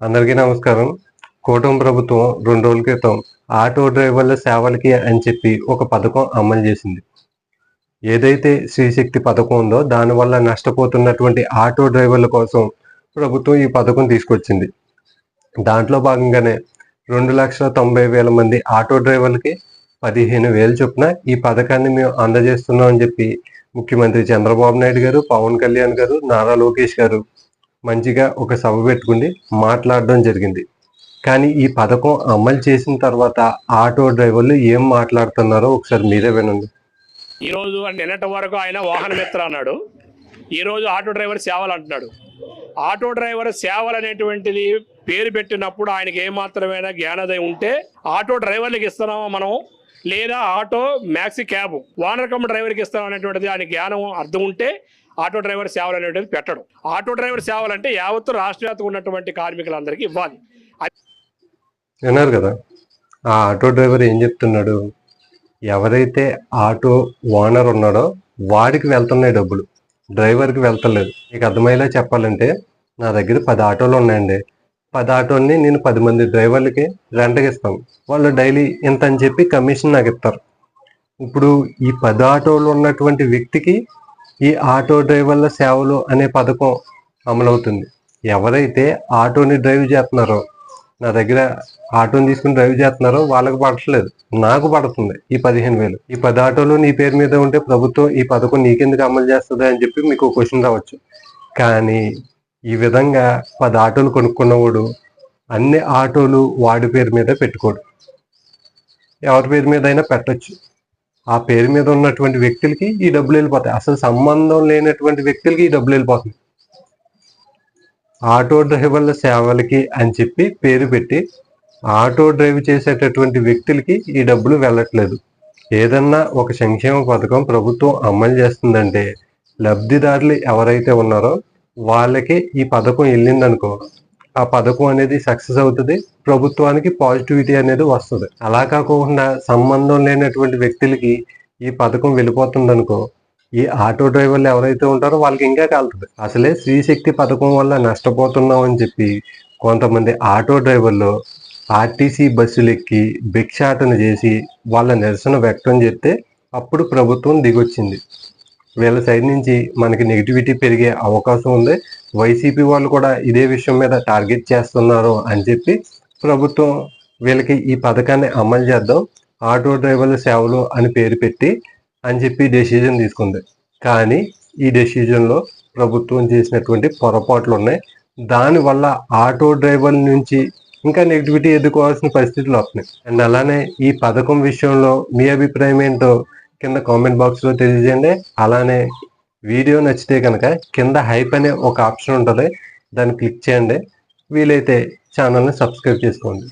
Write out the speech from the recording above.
అందరికీ నమస్కారం. కూటమి ప్రభుత్వం రెండు రోజుల క్రితం ఆటో డ్రైవర్ల సేవలకి అని చెప్పి ఒక పథకం అమలు చేసింది. ఏదైతే శ్రీశక్తి పథకం ఉందో దానివల్ల నష్టపోతున్నటువంటి ఆటో డ్రైవర్ల కోసం ప్రభుత్వం ఈ పథకం తీసుకొచ్చింది. దాంట్లో భాగంగానే రెండు లక్షల తొంభై వేల మంది ఆటో డ్రైవర్లకి పదిహేను వేలు చొప్పున ఈ పథకాన్ని మేము అందజేస్తున్నాం అని చెప్పి ముఖ్యమంత్రి చంద్రబాబు నాయుడు గారు పవన్ కళ్యాణ్ గారు నారా లోకేష్ గారు మంచిగా ఒక సభ పెట్టుకుని మాట్లాడడం జరిగింది. కానీ ఈ పథకం అమలు చేసిన తర్వాత ఆటో డ్రైవర్లు ఏం మాట్లాడుతున్నారో ఒకసారి మీరే వినండి. ఈ రోజు అంటే నిన్నటి వరకు ఆయన వాహన మిత్ర అన్నాడు. ఈ రోజు ఆటో డ్రైవర్ సేవలు అంటున్నాడు. ఆటో డ్రైవర్ సేవలు అనేటువంటిది పేరు పెట్టినప్పుడు ఆయనకి ఏమాత్రమైనా జ్ఞానోదయం ఉంటే ఆటో డ్రైవర్లకు ఇస్తున్నామా మనం? లేదా ఆటో మ్యాక్సీ క్యాబ్ వానర్ డ్రైవర్కి ఇస్తాం అనేటువంటిది ఆయన జ్ఞానం అర్థం ఉంటే ఆటో డ్రైవర్ సేవలు అనేటువంటిది పెట్టడం. ఆటో డ్రైవర్ సేవలు అంటే యావత్తు రాష్ట్రవ్యాప్తంగా ఉన్నటువంటి కార్మికులందరికీ ఇవ్వాలి. విన్నారు కదా ఆ ఆటో డ్రైవర్ ఏం చెప్తున్నాడు? ఎవరైతే ఆటో ఓనర్ ఉన్నాడో వాడికి వెళ్తున్నాయి డబ్బులు డ్రైవర్కి వెళ్తలేదు. మీకు అర్థమయ్యేలా చెప్పాలంటే నా దగ్గర పది ఆటోలు ఉన్నాయండి. పది ఆటోల్ని నేను పది మంది డ్రైవర్లకి రెంట్కి ఇస్తాను. వాళ్ళు డైలీ ఇంత అని చెప్పి కమిషన్ నాకు ఇస్తారు. ఇప్పుడు ఈ పది ఆటోలు ఉన్నటువంటి వ్యక్తికి ఈ ఆటో డ్రైవర్ల సేవలు అనే పథకం అమలవుతుంది. ఎవరైతే ఆటోని డ్రైవ్ చేస్తున్నారో నా దగ్గర ఆటోని తీసుకుని డ్రైవ్ చేస్తున్నారో వాళ్ళకి పడట్లేదు. నాకు పడుతుంది ఈ పదిహేను వేలు. ఈ పది ఆటోలు నీ పేరు మీద ఉంటే ప్రభుత్వం ఈ పథకం నీకెందుకు అమలు చేస్తుంది అని చెప్పి మీకు క్వశ్చన్ రావచ్చు. కానీ ఈ విధంగా పది ఆటోలు కొనుక్కున్నవాడు అన్ని ఆటోలు వాడి పేరు మీద పెట్టుకోడు. ఎవరి పేరు మీద అయినా పెట్టచ్చు. ఆ పేరు మీద ఉన్నటువంటి వ్యక్తులకి ఈ డబ్బులు వెళ్ళిపోతాయి. అసలు సంబంధం లేనటువంటి వ్యక్తులకి ఈ డబ్బులు వెళ్ళిపోతుంది ఆటో డ్రైవర్ల సేవలకి అని చెప్పి పేరు పెట్టి ఆటో డ్రైవ్ చేసేటటువంటి వ్యక్తులకి ఈ డబ్బులు వెళ్ళట్లేదు. ఏదన్నా ఒక సంక్షేమ పథకం ప్రభుత్వం అమలు చేస్తుందంటే లబ్ధిదారులు ఎవరైతే ఉన్నారో వాళ్ళకి ఈ పథకం వెళ్ళిందనుకో ఆ పథకం అనేది సక్సెస్ అవుతుంది. ప్రభుత్వానికి పాజిటివిటీ అనేది వస్తుంది. అలా కాకుండా సంబంధం లేనటువంటి వ్యక్తులకి ఈ పథకం వెళ్ళిపోతుంది అనుకో ఈ ఆటో డ్రైవర్లు ఎవరైతే ఉంటారో వాళ్ళకి ఇంకా కాలుతుంది. అసలే శ్రీశక్తి పథకం వల్ల నష్టపోతున్నాం అని చెప్పి కొంతమంది ఆటో డ్రైవర్లు ఆర్టీసీ బస్సులు ఎక్కి భిక్షాటన చేసి వాళ్ళ నిరసన వ్యక్తం చేస్తే అప్పుడు ప్రభుత్వం దిగొచ్చింది. వీళ్ళ సైడ్ నుంచి మనకి నెగిటివిటీ పెరిగే అవకాశం ఉంది. వైసీపీ వాళ్ళు కూడా ఇదే విషయం మీద టార్గెట్ చేస్తున్నారు అని చెప్పి ప్రభుత్వం వీళ్ళకి ఈ పథకాన్ని అమలు చేద్దాం. ఆటో డ్రైవర్ల సేవలు అని పేరు పెట్టి అని చెప్పి డెసిజన్ తీసుకుంది. కానీ ఈ డెసిజన్లో ప్రభుత్వం చేసినటువంటి పొరపాట్లు ఉన్నాయి. దానివల్ల ఆటో డ్రైవర్ల నుంచి ఇంకా నెగిటివిటీ ఎదుర్కోవాల్సిన పరిస్థితులు వస్తున్నాయి. అండ్ అలానే ఈ పథకం విషయంలో మీ అభిప్రాయం ఏంటో కింద కామెంట్ బాక్స్లో తెలియజేయండి. అలానే వీడియో నచ్చితే కనుక కింద హైప్ అనే ఒక ఆప్షన్ ఉంటుంది. దాన్ని క్లిక్ చేయండి. వీలైతే ఛానల్ని సబ్స్క్రైబ్ చేసుకోండి.